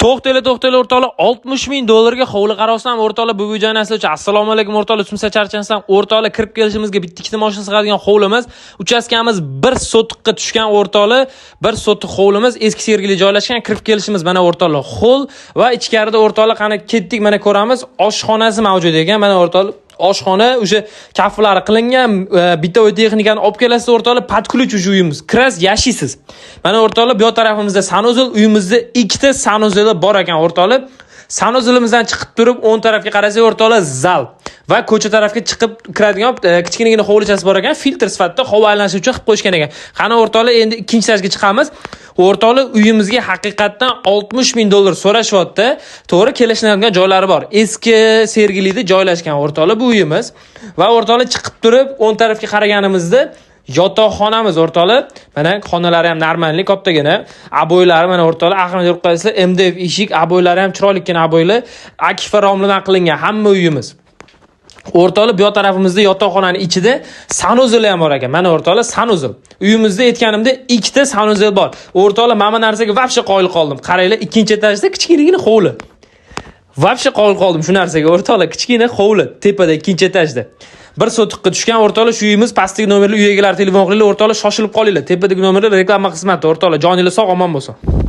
to'xtanglar to'xtanglar o'rtoqlar 60 ming dollarga hovli qarosam o'rtoqlar bu videoni aslovchi assalomu alaykum o'rtoqlar tumsa charchansam o'rtoqlar kirib kelishimizga bitta ikkita mashina sig'adigan hovlimiz uchastkamiz bir sotiqqa tushgan o'rtoqlar bir sotiq hovlimiz eski sergeli joylashgan kirib kelishimiz mana o'rtoqlar hol va ichkarida o'rtoqlar qani ketdik mana ko'ramiz oshxonasi mavjud ekan mana o'rtoqlar oshxona o'sha kaflari qilingan e, bitta uy texnikani olib kelasiz o'rtoqlar podключ уже uyimiz kirasiz yashaysiz mana o'rtoqlar bu yoq tarafimizda sanuzel uyimizda ikkita sanuzeli bor ekan o'rtoqlar sanuzelimizdan chiqib turib o'ng tarafga qarasak o'rtoqlar zal. Va ko'cha tarafga chiqib kiradigan e, kichkinagina hovlichasi bor ekan filtr sifatida havo aylanishi uchun qilib qo'yishgan ekan. Qani o'rtoqlar endi ikkinchi etajga chiqamiz. O'rtoqlik uyimizga haqiqatdan 60 ming dollar so'rashyapti. To'g'ri kelishadigan joylari bor. Eski sergelida joylashgan o'rtoqlik bu uyimiz. Va o'rtoqlik chiqib turib o'ng tarafga qaraganimizda yotoqxonamiz o'rtoqlar mana xonalari ham normalniy kattagina aboylari mana o'rtoqlar aqlni ko'rib qo'yasizlar mdf eshik aboylari ham chiroylikgina aboylar akfa romlidan qilingan hamma uyimiz. O'rtoqlar bu yoq tarafimizda yotoqxonani ichida sanuzel ham bor ekan. Mana o'rtoqlar sanuzel uyimizda aytganimda ikkita sanuzel bor. O'rtoqlar mana bu narsaga вообще qoyil qoldim. Qaranglar ikkinchi etajda kichkinagina hovli. Вообще qoyil qoldim shu narsaga. O'rtoqlar kichkina hovli tepada ikkinchi etajda. Bir sotiqqa tushgan o'rtoqlar shu uyimiz pastdagi nomerli uy egalari telefon qilinglar o'rtoqlar shoshilib qolinglar. Tepadagi nomerlar reklama xizmati. O'rtoqlar joningiz sog' omon bo'lsin.